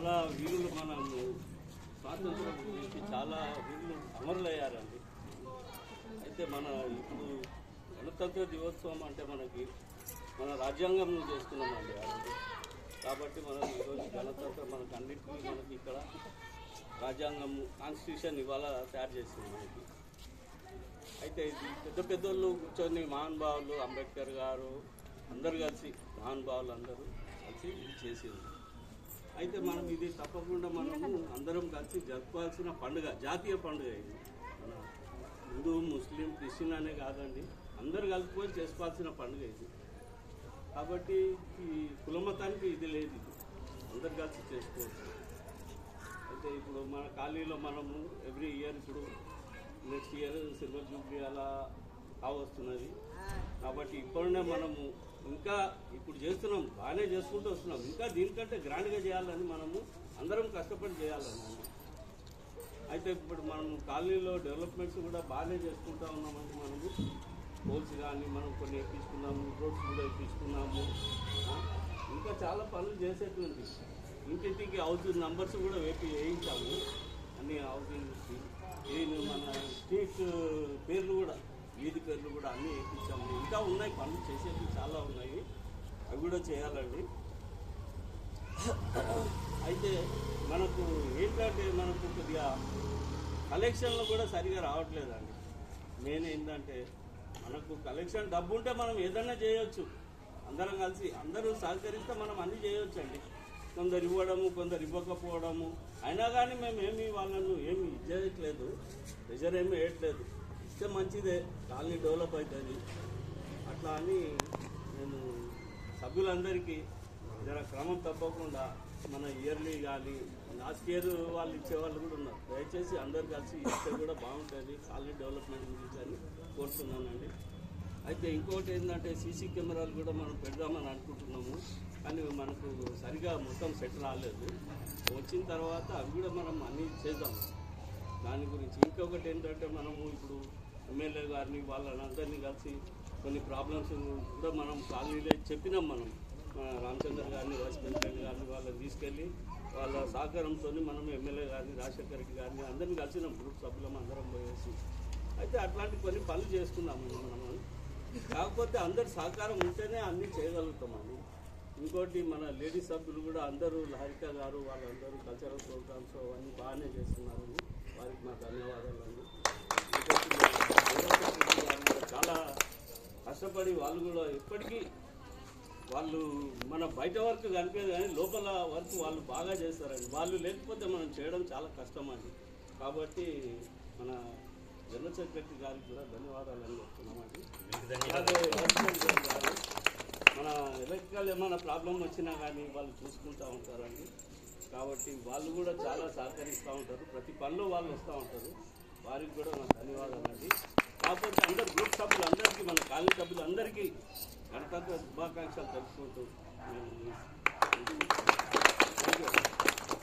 చాలా వీరులు మన స్వాతంత్రం గురించి చాలా వీరులు అమరులయ్యారండి. అయితే మన ఇప్పుడు గణతంత్ర దివోత్సవం అంటే మనకి మన రాజ్యాంగం చేస్తున్నామండి కాబట్టి. మనం ఈరోజు గణతంత్రం మనకు అన్నింటినీ మనకి ఇక్కడ రాజ్యాంగం కాన్స్టిట్యూషన్ ఇవాళ తయారు చేసింది మనకి. అయితే ఇది పెద్ద పెద్దోళ్ళు కూర్చొని మహానుభావులు అంబేద్కర్ గారు అందరు కలిసి మహానుభావులు అందరూ కలిసి ఇది చేసింది. అయితే మనం ఇది తప్పకుండా మనము అందరం కలిసి జరుపుకోవాల్సిన పండుగ జాతీయ పండుగ ఇది. మన హిందూ ముస్లిం క్రిస్టియన్ అనే కాదండి. అందరు కలుపుకొని చేసుకోవాల్సిన పండుగ ఇది. కాబట్టి ఈ కులమతానికి ఇది లేదు ఇది. అందరు కలిసి చేసుకోవచ్చు. అయితే ఇప్పుడు మన ఖాళీలో మనము ఎవ్రీ ఇయర్ ఇప్పుడు నెక్స్ట్ ఇయర్ సిల్వర్ జూబ్లీ అలా కావస్తున్నది. కాబట్టి ఇప్పుడునే మనము ఇంకా ఇప్పుడు చేస్తున్నాం బాగానే చేసుకుంటూ వస్తున్నాం. ఇంకా దీనికంటే గ్రాండ్గా చేయాలని మనము అందరం కష్టపడి చేయాలని అయితే ఇప్పుడు మనం కాలనీలో డెవలప్మెంట్స్ కూడా బాగానే చేసుకుంటా ఉన్నామండి మనము. పోల్స్ కానీ మనం కొన్ని ఎక్కించుకున్నాము రోడ్స్ కూడా ఎక్కించుకున్నాము ఇంకా చాలా పనులు చేసేటువంటి ఇంటింటికి హౌస్ నంబర్స్ కూడా వేపి వేయించాము. అన్ని హౌసింగ్ నేను మన స్ట్రీట్ పేర్లు కూడా వీధి పేర్లు కూడా అన్నీ వేయించాము ఇంకా ఉన్నాయి పనులు చేసేవి చాలా ఉన్నాయి. అవి కూడా చేయాలండి. అయితే మనకు ఏంటంటే మనకు కొద్దిగా కలెక్షన్లు కూడా సరిగా రావట్లేదండి. మెయిన్ ఏంటంటే మనకు కలెక్షన్ డబ్బు ఉంటే మనం ఏదైనా చేయొచ్చు. అందరం కలిసి అందరూ సహకరిస్తే మనం అన్నీ చేయొచ్చు అండి కొందరు ఇవ్వడము కొందరు ఇవ్వకపోవడము. అయినా కానీ మేము ఏమి వాళ్ళను ఏమి ఇచ్చేయట్లేదు ప్రెజర్ ఏమి వేయట్లేదు. ఇస్తే మంచిదే కాలనీ డెవలప్ అవుతుంది అట్లా అని నేను సభ్యులందరికీ జర క్రమం తప్పకుండా మన ఇయర్లీ కానీ లాస్ట్ ఇయర్ వాళ్ళు ఇచ్చే వాళ్ళు కూడా ఉన్నారు. దయచేసి అందరు కలిసి ఇస్తే కూడా బాగుంటుంది కాలనీ డెవలప్మెంట్ గురించి అని కోరుతున్నానండి. అయితే ఇంకోటి ఏంటంటే సీసీ కెమెరాలు కూడా మనం పెడదామని అనుకుంటున్నాము కానీ మనకు సరిగా మొత్తం సెట్ రాలేదు. వచ్చిన తర్వాత అవి కూడా మనం అన్నీ చేద్దాం. దాని గురించి ఇంకొకటి ఏంటంటే మనము ఇప్పుడు ఎమ్మెల్యే గారిని వాళ్ళని కలిసి కొన్ని ప్రాబ్లమ్స్ కూడా మనం కాలనీలో చెప్పినాం మనం. మన రామచంద్ర గారిని వైస్ ప్రెసిడెంట్ గారిని వాళ్ళని తీసుకెళ్ళి వాళ్ళ సహకారంతో మనం ఎమ్మెల్యే గారిని రాజశేఖర రెడ్డి గారిని అందరినీ కలిసినాం. గ్రూప్ సభ్యులం అందరం పోయేసి. అయితే అట్లాంటి కొన్ని పనులు చేసుకున్నాము మనము కాకపోతే అందరి సహకారం ఉంటేనే అన్నీ చేయగలుగుతామండి ఇంకోటి మన లేడీ సభ్యులు కూడా అందరూ లహరిక గారు వాళ్ళందరూ కల్చరల్ ప్రోగ్రామ్స్ అవన్నీ బాగానే చేస్తున్నారు వారికి మా ధన్యవాదాలు అండి ఇంకోటి మన దేవశక్తి గారు కూడా చాలా కష్టపడి వాళ్ళు కూడా ఎప్పటికీ వాళ్ళు మన బయట వర్క్ కనిపించదు కానీ లోపల వర్క్ వాళ్ళు బాగా చేస్తారండి. వాళ్ళు లేకపోతే మనం చేయడం చాలా కష్టం అండి కాబట్టి మన జనరల్ సెక్రటరీ గారికి కూడా ధన్యవాదాలు అని చెప్తున్నామండి. మన ఎలక్ట్రికల్ ఏమైనా ప్రాబ్లం వచ్చినా కానీ వాళ్ళు చూసుకుంటూ ఉంటారండి. కాబట్టి వాళ్ళు కూడా చాలా సహకరిస్తూ ఉంటారు. ప్రతి పనిలో వాళ్ళు వస్తూ ఉంటారు. వారికి కూడా నా ధన్యవాదాలు అండి కాకపోతే అందరు గ్రూప్ సభ్యులు అందరికీ మన కాలనీ సభ్యులు అందరికీ గణతంత్ర శుభాకాంక్షలు తెలుసుకుంటూ